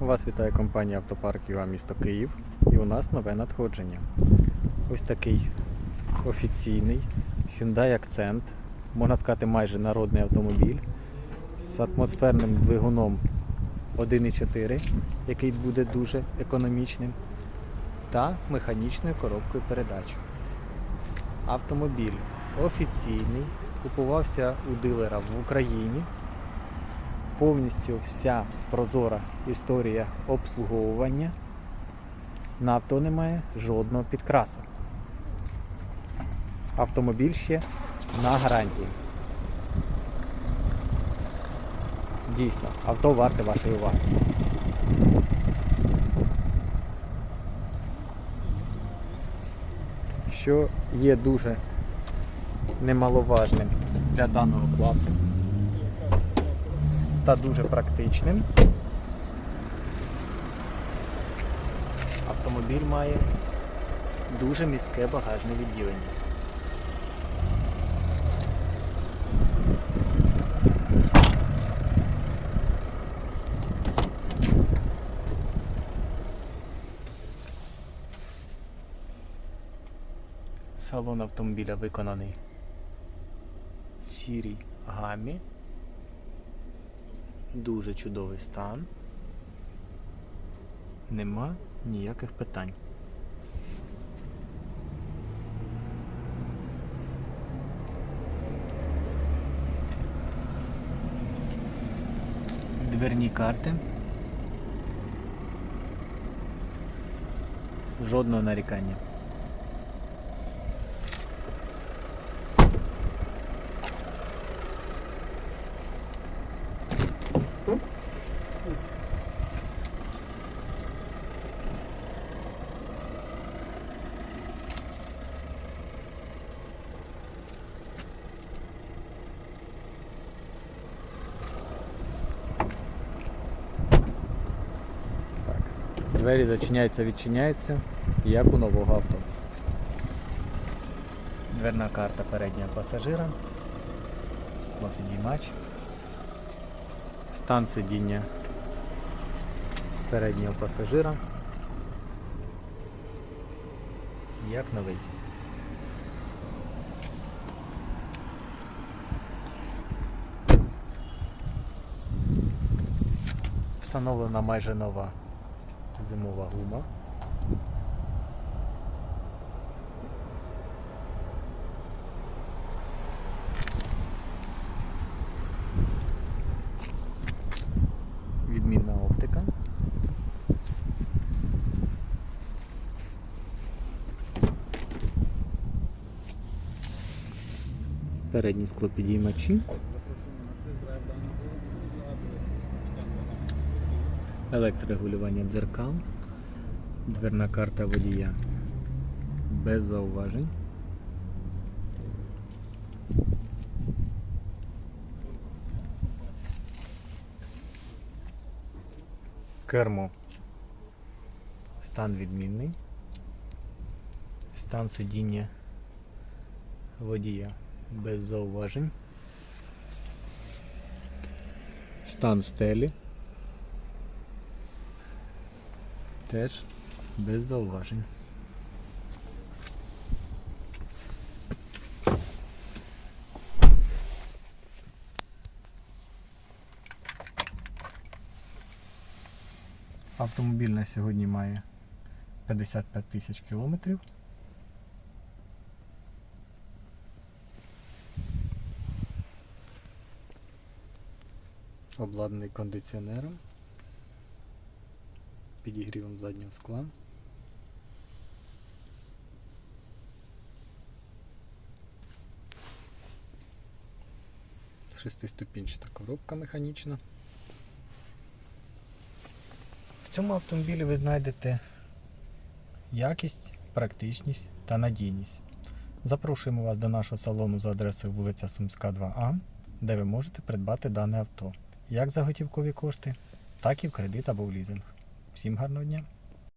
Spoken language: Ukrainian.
Вас вітає компанія Автопарк ЮА місто Київ і у нас нове надходження. Ось такий офіційний Hyundai Accent, можна сказати, майже народний автомобіль з атмосферним двигуном 1.4, який буде дуже економічним, та механічною коробкою передач. Автомобіль офіційний, купувався у дилера в Україні повністю вся прозора історія обслуговування. На авто немає жодного підкраса. Автомобіль ще на гарантії. Дійсно, авто варте вашої уваги. Що є дуже немаловажним для даного класу та дуже практичним. Автомобіль має дуже містке багажне відділення. Салон автомобіля виконаний в сірій гамі. Дуже чудовий стан. Нема ніяких питань. Дверні карти. Жодного нарікання. Двері зачиняються, відчиняються, як у нового авто. Дверна карта переднього пасажира. Склопідіймач. Стан сидіння переднього пасажира. Як новий. Встановлена майже нова зимова гума. Відмінна оптика. Передні склопідіймачі. Електрорегулювання дзеркал, дверна карта водія без зауважень. Кермо. Стан відмінний. Стан сидіння водія без зауважень. Стан стелі. Теж без зауважень. Автомобіль на сьогодні має 55 тисяч кілометрів. Обладнаний кондиціонером підігрівом заднього скла. Шестиступінчата коробка механічна. В цьому автомобілі ви знайдете якість, практичність та надійність. Запрошуємо вас до нашого салону за адресою вулиця Сумська 2А, де ви можете придбати дане авто як за готівкові кошти, так і в кредит або в лізинг. Sim Harnonya